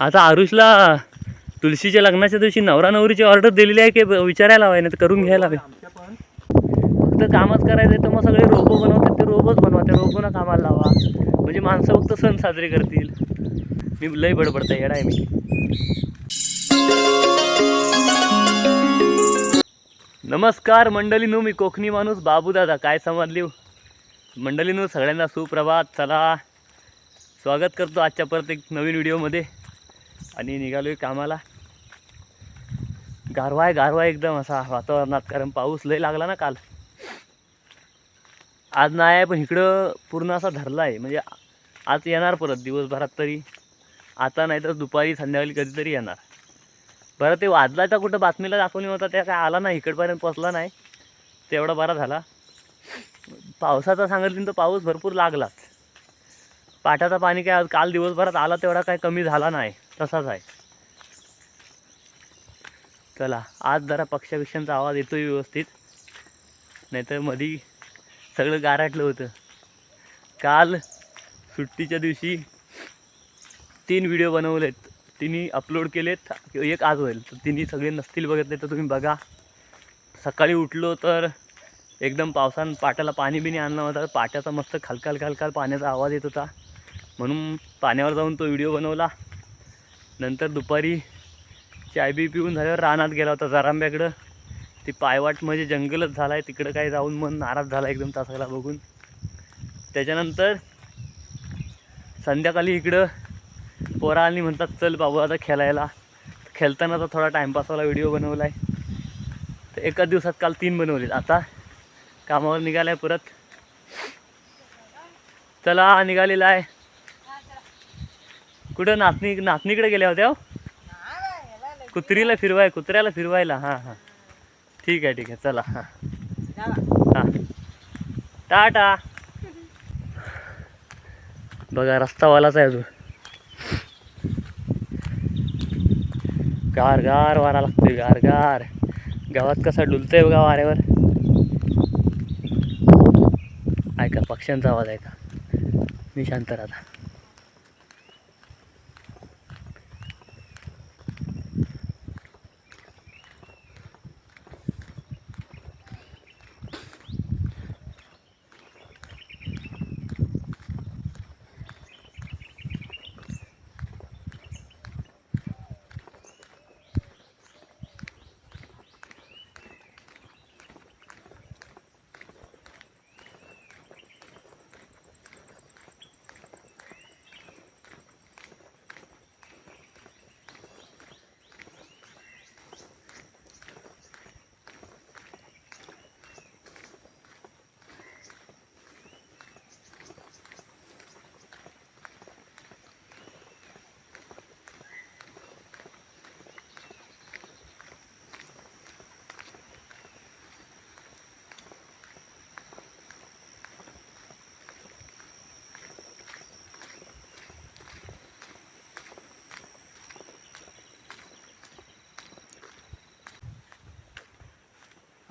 आता आरुषला तुळशीच्या लग्नाच्या दिवशी नवरा नवरीची ऑर्डर दिलेली आहे की विचारायला हवं नाही तर करून घ्यायला हवे? फक्त कामच करायचं तर मग सगळे रोबो बनवतात ते रोबोच बनवा त्या कामाला लावा. म्हणजे माणसं फक्त सण साजरे करतील. मी लय बडबडता येडा आहे मी. नमस्कार मंडळीनू मी कोकणी माणूस बाबू दादा काय समजली? मंडळीनू सगळ्यांना सुप्रभात. चला स्वागत करतो आजच्या परत एक नवीन व्हिडिओमध्ये आणि निघालो आहे कामाला. गारवा आहे गारवा आहे एकदम असा वातावरणात कारण पाऊस लय लागला ना काल. आज नाही आहे पण इकडं पूर्ण असा धरला आहे म्हणजे आज येणार परत दिवसभरात तरी. आता नाही तर दुपारी संध्याकाळी कधीतरी येणार. बरं ते वाजला तर कुठं बातमीला दाखवली होता त्या काय आला नाही इकडपर्यंत पोचला नाही. तेवढा बरा झाला. पावसाचा सांगितलं तर पाऊस भरपूर लागलाच. पाटाचं पाणी काय काल दिवसभरात आला तेवढा काय कमी झाला नाही. तसाच आहे. चला आज जरा पक्षापेक्षांचा आवाज येतोय व्यवस्थित. नाहीतर मधी सगळं गारटलं होतं. काल सुट्टीच्या दिवशी तीन व्हिडिओ बनवलेत. तिन्ही अपलोड केलेत. एक आज होईल. तर तिन्ही सगळे नसतील बघितले तर तुम्ही बघा. सकाळी उठलो तर एकदम पावसानं पाट्याला पाणी बिणी आणलं होतं. पाट्याचा मस्त खलकाल खालकाल पाण्याचा आवाज येत होता. म्हणून पाण्यावर जाऊन तो व्हिडिओ बनवला. नंतर दुपारी चाय बी पिऊन झाल्यावर रानात गेला होता जारांब्याकडं. ती पायवाट म्हणजे जंगलच झाला आहे तिकडं काय जाऊन मन नाराज झाला एकदम तासाला बघून. त्याच्यानंतर संध्याकाळी इकडं पोरांनी म्हणतात चल बाबू आता खेळायला. खेळताना तर थोडा टाईमपासवाला व्हिडिओ बनवला आहे तर एकाच दिवसात काल तीन बनवलेत. आता कामावर निघाला आहे परत. चला निघालेला आहे. कुठं? नाचणी नाचणीकडे गेल्या होत्या हो? कुत्रीला फिरवाय कुत्र्याला फिरवायला. हां हां. ठीक आहे ठीक आहे. चला. हां. हां. टाटा. बघा रस्तावालाच आहे अजून. गार गार वारा लागतोय गार गार गावात कसा डुलतोय बघा वाऱ्यावर. ऐका पक्ष्यांचा आवाज ऐका. मी शांत राहता.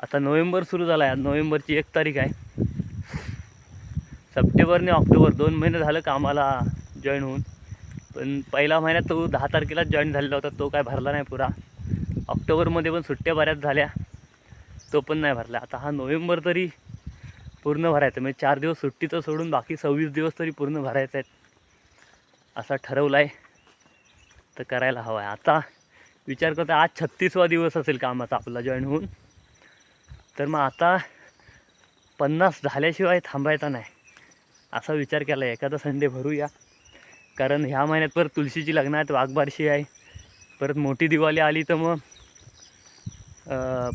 आता नोव्हेंबर सुरू झाला आहे आज नोव्हेंबरची एक तारीख आहे. सप्टेंबर आणि ऑक्टोबर दोन महिने झालं कामाला जॉईन होऊन. पण पहिला महिन्यात तो दहा तारखेलाच जॉईन झालेला होता. तो काय भरला नाही पुरा. ऑक्टोबरमध्ये पण सुट्ट्या बऱ्याच झाल्या. तो पण नाही भरला. आता हा नोव्हेंबर तरी पूर्ण भरायचा. म्हणजे चार दिवस सुट्टीचं सोडून बाकी सव्वीस दिवस तरी पूर्ण भरायचं आहेत. असा ठरवला आहे तर करायला हवा आहे आता विचार करतो आज छत्तीसवा दिवस असेल कामाचा आपला जॉईन होऊन. तर मग आता पन्नास झाल्याशिवाय थांबायचा नाही. असा विचार केला आहे एखादा संडे भरूया. कारण ह्या महिन्यात परत तुळशीची लग्न आहेत वाघबारशी आहे. परत मोठी दिवाळी आली तर मग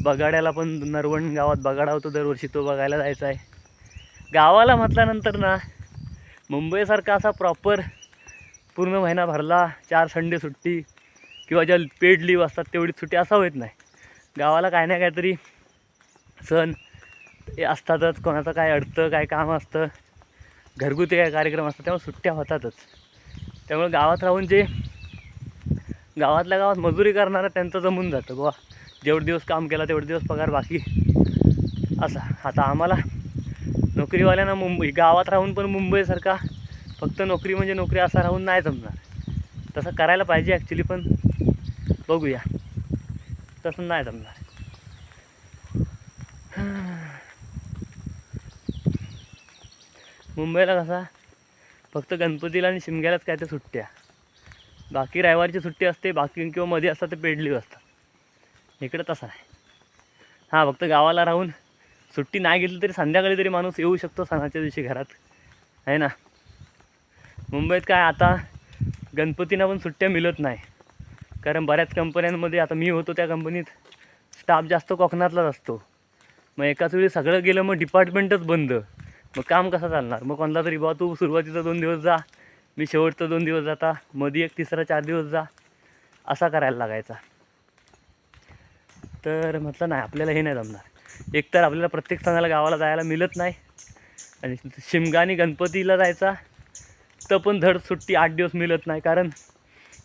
बगाड्याला पण नरवण गावात बगाडा होतो दरवर्षी तो बघायला जायचा आहे. गावाला म्हटल्यानंतर ना मुंबईसारखा असा प्रॉपर पूर्ण महिना भरला चार संडे सुट्टी किंवा ज्या पेड लीव असतात तेवढी सुट्टी असा होत नाही. गावाला काही ना काहीतरी सण हे असतातच कोणाचं काय अडतं काय काम असतं घरगुती काय कार्यक्रम असतात त्यामुळे सुट्ट्या होतातच. त्यामुळे गावात राहून जे गावातल्या गावात मजुरी करणारं त्यांचं जमून जातं बुवा. जेवढे दिवस काम केला तेवढे दिवस पगार बाकी. असा. आता आम्हाला नोकरीवाल्यांना मुंबई गावात राहून पण मुंबईसारखा फक्त नोकरी म्हणजे नोकरी असा राहून नाही जमणार. तसं करायला पाहिजे ॲक्च्युली पण. बघूया. तसं नाही जमणार. मुंबईला कसा? फक्त गणपतीला आणि शिमग्यालाच काय त्या सुट्ट्या. बाकी रविवारची सुट्टी असते बाकी किंवा मध्ये असतात ते पेडली असतात. इकडं तसं नाही. हां फक्त गावाला राहून सुट्टी नाही घेतली तरी संध्याकाळी तरी माणूस येऊ शकतो सणाच्या दिवशी घरात. आहे ना? मुंबईत काय आता गणपतींना पण सुट्ट्या मिळत नाही. कारण बऱ्याच कंपन्यांमध्ये आता मी होतो त्या कंपनीत स्टाफ जास्त कोकणातलाच असतो. मग एकाच वेळी सगळं गेलं मग डिपार्टमेंटच बंद. मग काम कसं चालणार? मग कोणता तरी बा तू सुरुवातीचा दोन दिवस जा मी शेवटचं दोन दिवस जाता मध्ये एक तिसरा चार दिवस जा असा करायला लागायचा. तर म्हटलं नाही आपल्याला हे नाही जमणार. एकतर आपल्याला प्रत्येक सणाला गावाला जायला मिळत नाही आणि शिमगाने गणपतीला जायचा तर पण धड सुट्टी आठ दिवस मिळत नाही. कारण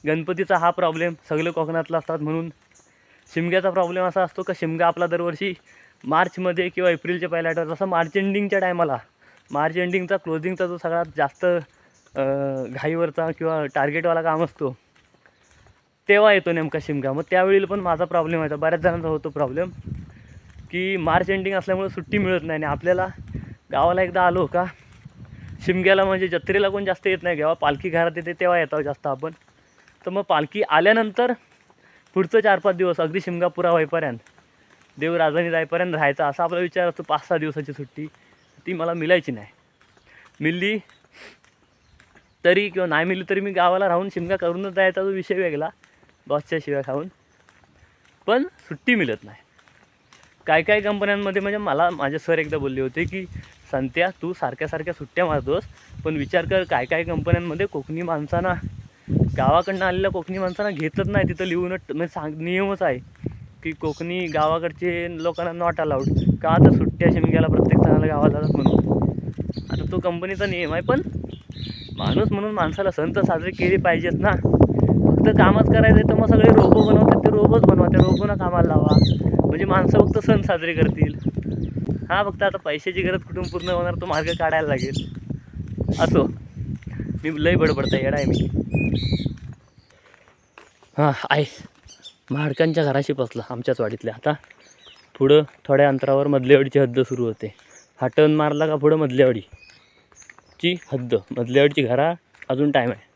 गणपतीचा हा प्रॉब्लेम सगळे कोकणातला असतात म्हणून शिमग्याचा प्रॉब्लेम असा असतो का शिमगा आपला दरवर्षी मार्चमध्ये किंवा एप्रिलच्या पहिल्या आठवड्यात असं मार्च एंडिंगच्या टायमाला मार्च एंडिंगचा क्लोजिंगचा जो सगळ्यात जास्त घाईवरचा किंवा टार्गेटवाला काम असतो तेव्हा येतो नेमका शिमगा. मग त्यावेळी पण माझा प्रॉब्लेम व्हायचा बऱ्याच जणांचा होतो प्रॉब्लेम की मार्च एंडिंग असल्यामुळे सुट्टी मिळत नाही आणि आपल्याला गावाला एकदा आलो का शिमग्याला म्हणजे जत्रेला कोण जास्त येत नाही. जेव्हा पालखी घरात येते तेव्हा येतो जास्त आपण. तर मग पालखी आल्यानंतर पुढचं चार पाच दिवस अगदी शिमगा पुरा होईपर्यंत देव राजधानी जाईपर्यंत राहायचा असा आपला विचार असतो. पाच सहा दिवसाची सुट्टी. ती मला मिळायची नाही. मिळली तरी किंवा नाही मिळली तरी मी गावाला राहून शिमगा करूनच जायचा तो विषय वेगळा बॉसच्या शिवाय खाऊन. पण सुट्टी मिळत नाही. काय काय कंपन्यांमध्ये म्हणजे मला माझे सर एकदा बोलले होते की संत्या तू सारख्या सारख्या सुट्ट्या मारतोस पण विचार कर काय काय कंपन्यांमध्ये कोकणी माणसांना गावाकडनं आलेल्या कोकणी माणसांना घेतच नाही. तिथं लिहूनच म्हणजे सांग नियमच आहे की कोकणी गावाकडचे लोकांना नॉट अलाउड का तर सुट्ट्या शिमग्याला प्रत्येक सणाला गावात जातात म्हणून? आता तो कंपनीचा नियम आहे पण माणूस म्हणून माणसाला सण तर साजरे केले पाहिजेत ना. फक्त कामच करायचं तर मग सगळे रोबो बनवतात ते रोबोच बनवा त्या रोबोनं कामाला लावा. म्हणजे माणसं फक्त सण साजरे करतील. हा फक्त आता पैशाची गरज कुठून पूर्ण होणार तो मार्ग काढायला लागेल. असो. मी लई बडबडता येडा आहे मी. हां आहे महाडकांच्या घराशी बसला आमच्याच वाडीतल्या. आता पुढं थोड्या अंतरावर मधल्यावाडीची हद्द सुरू होते. हा टर्न मारला का पुढं मधलेवाडीची हद्द. मधल्यावाडीची घरा अजून टाईम आहे.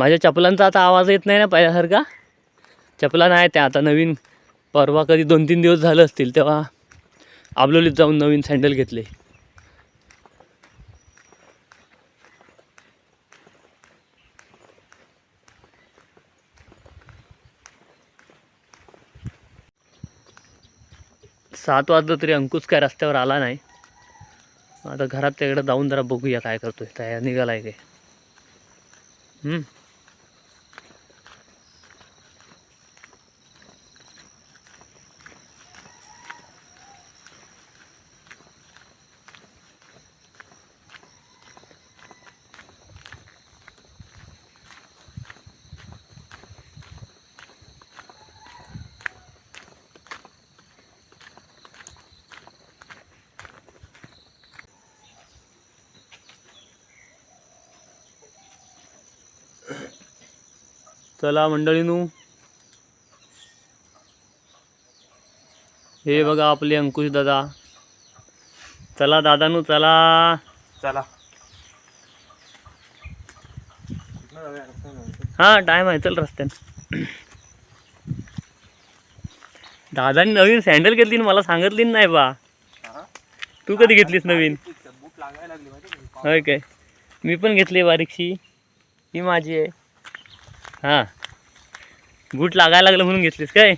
माझ्या चपलांचा आता आवाज येत नाही ना पहिल्यासारखा. चपला नाही त्या आता नवीन परवा कधी दोन तीन दिवस झालं असतील तेव्हा आबलोलीत जाऊन नवीन सँडल घेतले. सात वाजलं तरी अंकुश काय रस्त्यावर आला नाही. आता घरात त्याकडे जाऊन जरा बघूया काय करतोय तयार आहे काय. चला मंडळीनू. हे बघा आपले अंकुश दादा. चला दादानू चला. चला. हा टाइम आहे. चल रस्त्याने. दादानी नवीन सँडल घेतली ना मला सांगितली नाही बा. तू कधी घेतलीस नवीन? होय काय? मी पण घेतली बारीकशी. ही माझी आहे. हां. बूट लागायला लागलं म्हणून घेतलीस काय?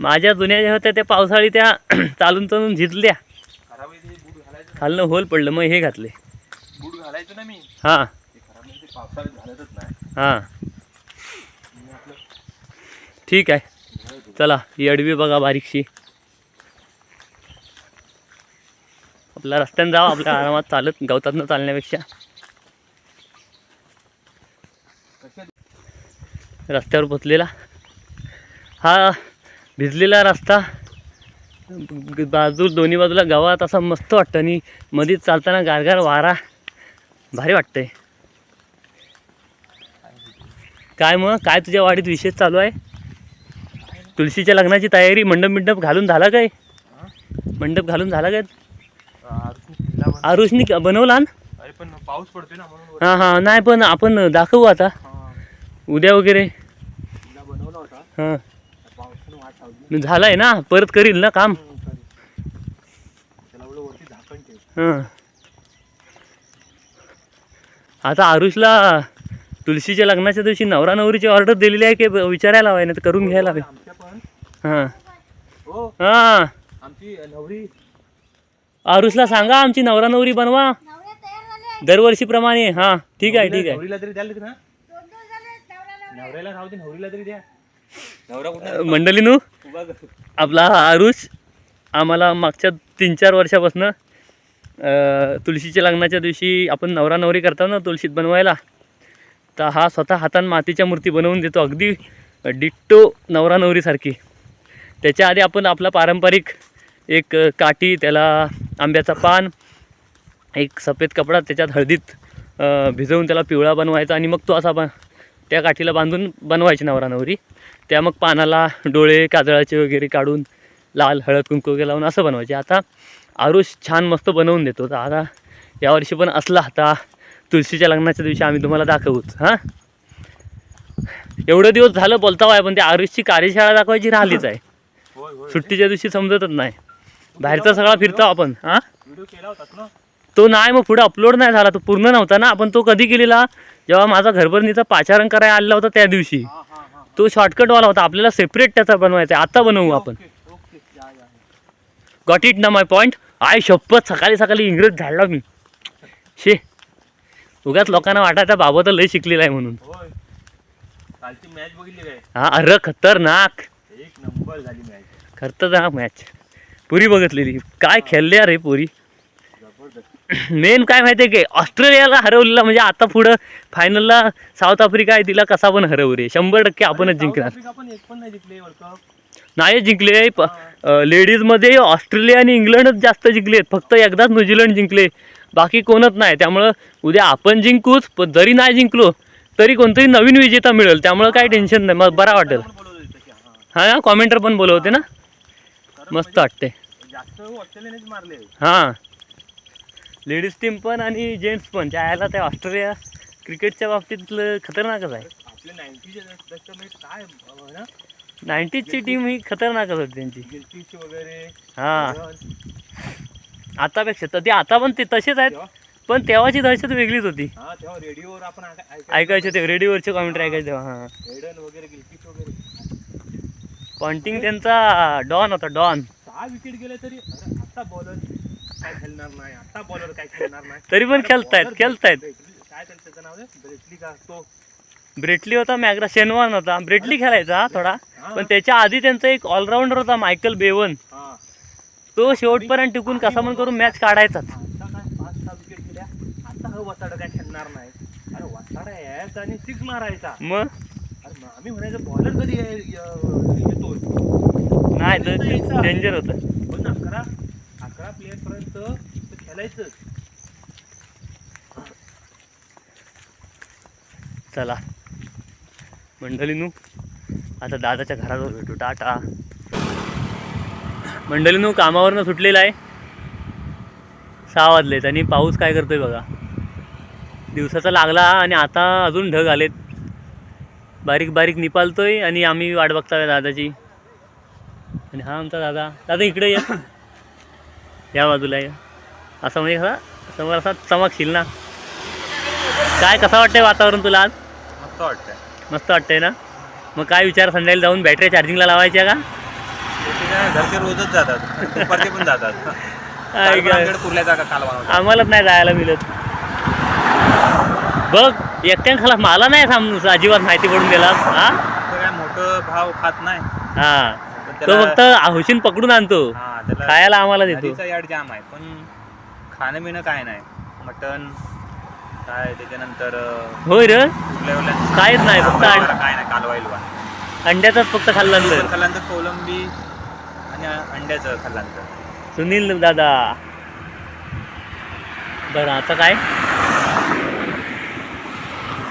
माझ्या जुन्या ज्या होत्या त्या पावसाळी त्या चालून चालून झिजल्या. खालनं होल पडलं मग हे घातले. बूट घालायचं ना मी? हां. नाही. हां. ठीक आहे. चला ही अडवी बघा बारीकशी. आपल्या रस्त्यानं जावं आपल्या आरामात चालत गवतातनं चालण्यापेक्षा. रस्त्यावर पोचलेला. हा भिजलेला रस्ता बाजू दोन्ही बाजूला गावात असा मस्त वाटतं आणि मधीच चालताना गारगार वारा. भारी वाटतंय. काय मग? काय तुझ्या वाडीत विशेष चालू आहे? तुळशीच्या लग्नाची तयारी मंडप मंडप घालून झाला काय? मंडप घालून झाला काय? आरुषनी क- बनवला ना? अरे पण पाऊस पडतोय ना म्हणून वर- हां हां नाही पण आपण दाखवू आता. उद्या वगैरे? किल्ला बनवला होता? हां. झालं आहे ना परत करील ना काम. हं. आता आरुषला तुळशीच्या लग्नाच्या दिवशी नवरा नवरीची ऑर्डर दिलेली आहे की विचारायला हवं नाही तर करून घ्यायला हवे. आमच्या पण. हां. हो. हां. आरुषला सांगा आमची नवरा नवरी बनवा दरवर्षीप्रमाणे हां. ठीक आहे ठीक आहे नवरीला तरी द्याल ना नवऱ्याला राहू दे नवरीला तरी द्या. नवरा कुठे अं, मंडळीनू उभा कर. आपला हा आरुष आम्हाला मागच्या तीन चार वर्षापासून तुळशीच्या लग्नाच्या दिवशी आपण नवरा नवरी करतो ना तुळशीत बनवायला तर हा स्वतः हातानं मातीच्या मूर्ती बनवून देतो अगदी डिट्टो नवरा नवरीसारखी त्याच्या आधी आपण आपला पारंपरिक एक अ, काठी त्याला आंब्याचा पान एक सफेद कपडा त्याच्यात हळदीत अ, भिजवून त्याला पिवळा बनवायचा आणि मग तो असा बन त्या काठीला बांधून बनवायची नवरा नवरी. त्या मग पानाला डोळे काजळाचे वगैरे काढून लाल हळद कुंकू वगैरे लावून असं बनवायचे. आता आरुष छान मस्त बनवून देतो. तर आता यावर्षी पण असला आता तुळशीच्या लग्नाच्या दिवशी आम्ही तुम्हाला दाखवूच हां? एवढे दिवस झालं बोलता आहे पण त्या आरुषची कार्यशाळा दाखवायची राहिलीच आहे. सुट्टीच्या दिवशी समजतच नाही. बाहेरचा सगळा फिरतो आपण हां? तो नाही मग पुढे अपलोड नाही झाला. तो पूर्ण नव्हता ना. आपण तो कधी केलेला? जेव्हा माझा घरभरणीचा पाचारण करायला आलेला होता त्या दिवशी तो शॉर्टकटवाला होता. आपल्याला सेपरेट त्याचा बनवायचा आहे. आता बनवू आपण. गॉट इट ना माय पॉईंट आय शपथ. सकाळी सकाळी इंग्रज झाडला मी. शे. उगाच लोकांना वाटायचा बाबा तर लय शिकलेला आहे म्हणून. हा अरे खतरनाक. झाली मॅच पुरी बघितलेली. काय खेळले रे पुरी? मेन काय माहिती आहे की ऑस्ट्रेलियाला हरवलेला म्हणजे आता पुढं फायनलला साऊथ आफ्रिका आहे तिला कसा पण हरवू रे शंभर टक्के आपणच जिंकणार. एक पण नाही जिंकले वर्ल्ड कप नाही जिंकले प लेडीजमध्ये ऑस्ट्रेलिया आणि इंग्लंडच जास्त जिंकलेत फक्त एकदाच न्यूझीलंड जिंकले. बाकी कोणच नाही. त्यामुळं उद्या आपण जिंकूच पण जरी नाही जिंकलो तरी कोणतरी नवीन विजेता मिळेल. त्यामुळं काही टेन्शन नाही. मग बरा वाटेल. बोलवलं होतं हा. हां कॉमेंटर पण बोलवते ना? मस्त वाटते म्हणजे जास्त ऑस्ट्रेलियानेच मारले. हां. लेडीज टीम पण आणि जेंट्स पण. त्याला त्या ऑस्ट्रेलिया क्रिकेटच्या बाबतीतलं खतरनाकच आहे. आपल्या नाईन्टीच्या दशकामध्ये काय अं, ना नाईन्टीजची टीम ही खतरनाकच होती त्यांची. गिल्टीच वगैरे? हां. आतापेक्षा तर ते आता पण ते तसेच आहेत पण तेव्हाची दहशत वेगळीच होती. हा तेव्हा रेडिओवर आपण ऐका- ऐकायचो. ऐकायचे ते रेडिओवरचे कॉमेंट्री ऐकायचे तेव्हा हां. हेडन वगैरे गिल्टीच वगैरे? पॉन्टिंग त्यांचा डॉन होता डॉन. सहा विकेट गेले तरी अरे आता बॉलर काय खेळणार नाही आता बॉलर काय खेळणार नाही. तरी पण खेळतायत खेळतायत. ब्रेटली- काय त्याचं नाव आहे ब्रेटली का? तो ब्रेटली होता मॅग्रा शेनवान होता. ब्रेटली खेळायचा थोडा. हा. पण त्याच्या आधी त्यांचा एक ऑलराऊंडर होता मायकल बेवन हा. तो शेवटपर्यंत टिकून कसा पण करून मॅच काढायचाच. आता काय पाच सहा विकेट गेल्या. आता हा वसाडा काय खेळणार नाही. अरे वसाडा यायचा आणि सिक्स मारायचा. मग? अरे मग आम्ही म्हणायचं बॉलर कधी ये- य- येतो नाही तर डेंजर होतं. पण अकरा अकरा प्लेयर पर्यंत खेळायचं. चला. मंडळीनू आता दादाच्या घराजवळ भेटू. टाटा. मंडळीनू कामावरनं सुटलेला आहे. सहा वाजलेत आणि पाऊस काय करतोय बघा. दिवसाचा लागला आणि आता अजून ढग आलेत. बारीक बारीक निपालतोय आणि आम्ही वाट बघतोय दादाची. आणि हा आमचा दादा. दादा इकडे या. या बाजूला या. असं म्हणजे कसा समोर असा चमकशील ना. काय कसं वाटतंय वातावरण तुला आज? मस्त वाटतंय. मस्त वाटतंय ना? मग काय विचार संध्याकाळी जाऊन बॅटरी चार्जिंगला लावायच्या का? घरचे रोजच जातात. दुपारचे पण जातात. आम्हालाच नाही जायला मिळत. बघ एकट्यान खाला मला नाही साम अजिबात माहिती पडून दिला हा? काय मोठं भाव खात नाही. हा. तो फक्त हौशीन पकडून आणतो. हा, खायला आम्हाला देतो. याड जाम आहे पण खाणं पिणं काय नाही. मटन काय त्याच्यानंतर होय रे. काहीच नाही, फक्त काय नाही कालवायला अंड्याचाच फक्त खाल्ल्यानंतर खाल्ल्यानंतर कोलंबी आणि अंड्याचं खाल्ल्यानंतर सुनील दादा. बरं आता काय?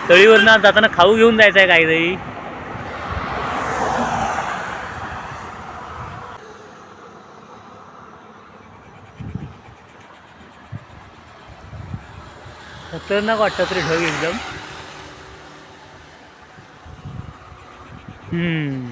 तळीवरनं जाताना खाऊ घेऊन जायचं आहे काहीतरी. खतरनाक वाटतात रे ढग एकदम. हम्म.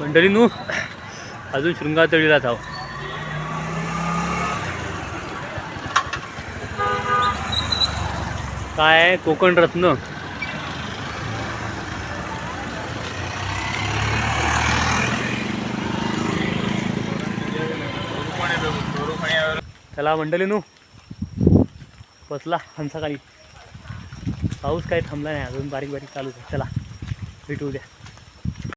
मंडळी नू. अजून शृंगार तळीला जाऊ काय आहे? कोकण रत्न. चला मंडळी नू. बसला हंसाखाली. पाऊस काही थांबला नाही अजून बारीक बारीक चालूच आहे. चला भेटू उद्या.